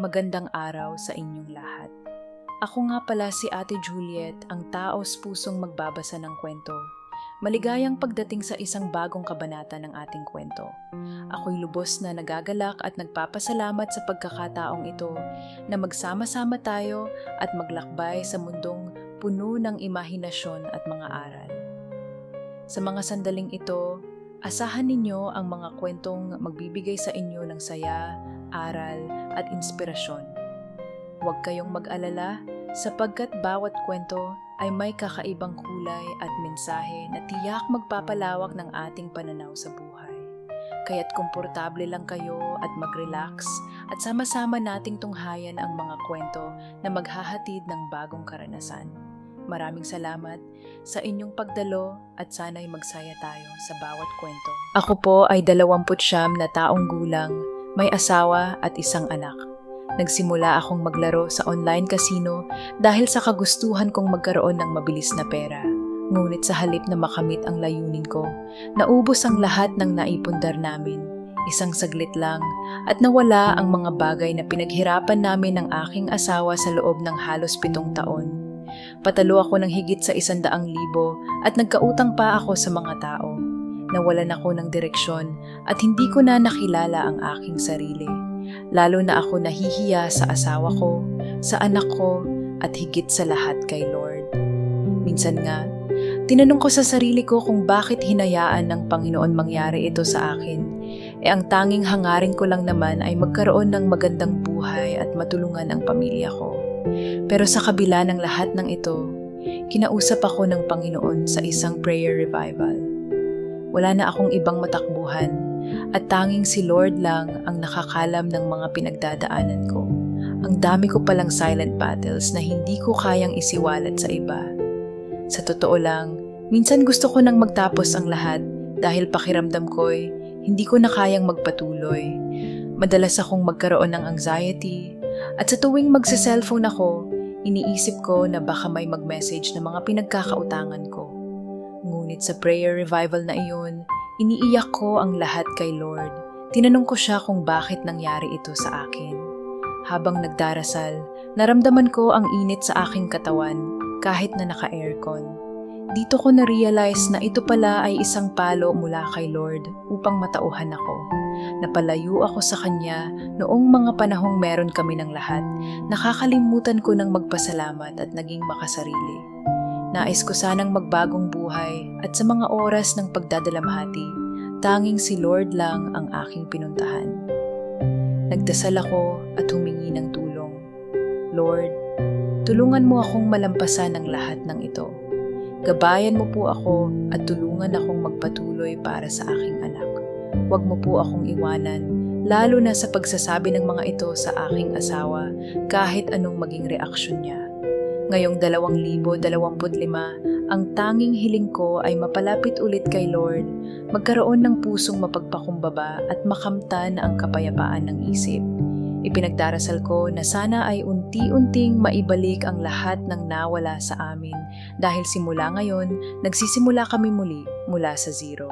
Magandang araw sa inyong lahat. Ako nga pala si Ate Juliet, ang taos pusong magbabasa ng kwento. Maligayang pagdating sa isang bagong kabanata ng ating kwento. Ako'y lubos na nagagalak at nagpapasalamat sa pagkakataong ito na magsama-sama tayo at maglakbay sa mundong puno ng imahinasyon at mga aral. Sa mga sandaling ito, asahan ninyo ang mga kwentong magbibigay sa inyo ng saya, aral at inspirasyon. Huwag kayong mag-alala sapagkat bawat kwento ay may kakaibang kulay at mensahe na tiyak magpapalawak ng ating pananaw sa buhay. Kaya't komportable lang kayo at mag-relax at sama-sama nating tunghayan ang mga kwento na maghahatid ng bagong karanasan. Maraming salamat sa inyong pagdalo at sana'y magsaya tayo sa bawat kwento. Ako po ay 29 na taong gulang, may asawa at isang anak. Nagsimula akong maglaro sa online casino dahil sa kagustuhan kong magkaroon ng mabilis na pera. Ngunit sa halip na makamit ang layunin ko, naubos ang lahat ng naipundar namin. Isang saglit lang at nawala ang mga bagay na pinaghirapan namin ng aking asawa sa loob ng halos pitong taon. Patalo ako ng higit sa isandaang libo at nagkautang pa ako sa mga tao. Nawalan ako ng direksyon at hindi ko na nakilala ang aking sarili. Lalo na ako nahihiya sa asawa ko, sa anak ko, at higit sa lahat kay Lord. Minsan nga, tinanong ko sa sarili ko kung bakit hinayaan ng Panginoon mangyari ito sa akin. E ang tanging hangarin ko lang naman ay magkaroon ng magandang buhay at matulungan ang pamilya ko. Pero sa kabila ng lahat ng ito, kinausap ako ng Panginoon sa isang prayer revival. Wala na akong ibang matakbuhan at tanging si Lord lang ang nakakalam ng mga pinagdadaanan ko. Ang dami ko palang silent battles na hindi ko kayang isiwalat sa iba. Sa totoo lang, minsan gusto ko nang magtapos ang lahat dahil pakiramdam ko'y hindi ko na kayang magpatuloy. Madalas akong magkaroon ng anxiety at sa tuwing magsa-cellphone ako, iniisip ko na baka may mag-message na mga pinagkakautangan ko. Ngunit sa prayer revival na iyon, iniiyak ko ang lahat kay Lord. Tinanong ko siya kung bakit nangyari ito sa akin. Habang nagdarasal, naramdaman ko ang init sa aking katawan kahit na naka-aircon. Dito ko na-realize na ito pala ay isang palo mula kay Lord upang matauhan ako. Napalayo ako sa Kanya noong mga panahong meron kami ng lahat. Nakakalimutan ko ng magpasalamat at naging makasarili. Nais ko sanang magbagong buhay at sa mga oras ng pagdadalamhati, tanging si Lord lang ang aking pinuntahan. Nagdasal ako at humingi ng tulong. Lord, tulungan mo akong malampasan ang lahat ng ito. Gabayan mo po ako at tulungan akong magpatuloy para sa aking anak. Huwag mo po akong iwanan, lalo na sa pagsasabi ng mga ito sa aking asawa kahit anong maging reaksyon niya. Ngayong 2025, ang tanging hiling ko ay mapalapit ulit kay Lord, magkaroon ng pusong mapagpakumbaba at makamtan ang kapayapaan ng isip. Ipinagdarasal ko na sana ay unti-unting maibalik ang lahat ng nawala sa amin dahil simula ngayon, nagsisimula kami muli mula sa zero.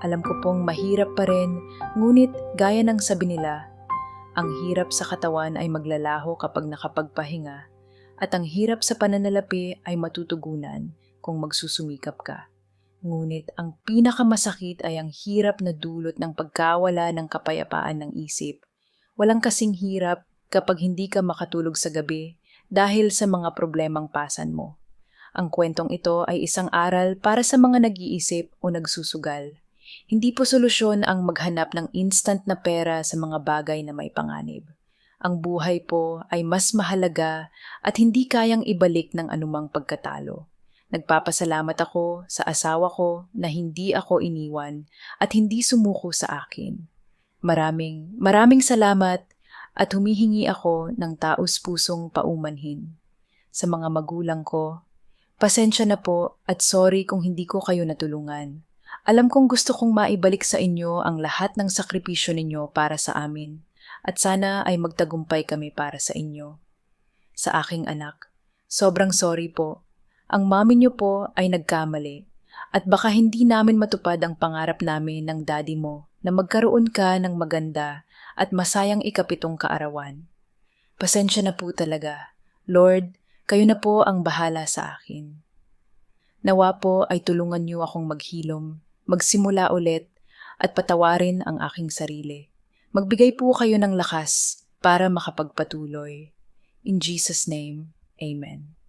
Alam ko pong mahirap pa rin, ngunit gaya ng sabi nila, ang hirap sa katawan ay maglalaho kapag nakapagpahinga at ang hirap sa pananalapi ay matutugunan kung magsusumikap ka. Ngunit ang pinakamasakit ay ang hirap na dulot ng pagkawala ng kapayapaan ng isip. Walang kasing hirap kapag hindi ka makatulog sa gabi dahil sa mga problemang pasan mo. Ang kwentong ito ay isang aral para sa mga nag-iisip o nagsusugal. Hindi po solusyon ang maghanap ng instant na pera sa mga bagay na may panganib. Ang buhay po ay mas mahalaga at hindi kayang ibalik ng anumang pagkatalo. Nagpapasalamat ako sa asawa ko na hindi ako iniwan at hindi sumuko sa akin. Maraming, maraming salamat at humihingi ako ng taus pusong paumanhin. Sa mga magulang ko, pasensya na po at sorry kung hindi ko kayo natulungan. Alam kong gusto kong maibalik sa inyo ang lahat ng sakripisyo ninyo para sa amin at sana ay magtagumpay kami para sa inyo. Sa aking anak, sobrang sorry po. Ang mami niyo po ay nagkamali at baka hindi namin matupad ang pangarap namin ng daddy mo na magkaroon ka ng maganda at masayang ikapitong kaarawan. Pasensya na po talaga. Lord, kayo na po ang bahala sa akin. Nawa po ay tulungan niyo akong maghilom, magsimula ulit, at patawarin ang aking sarili. Magbigay po kayo ng lakas para makapagpatuloy. In Jesus' name, Amen.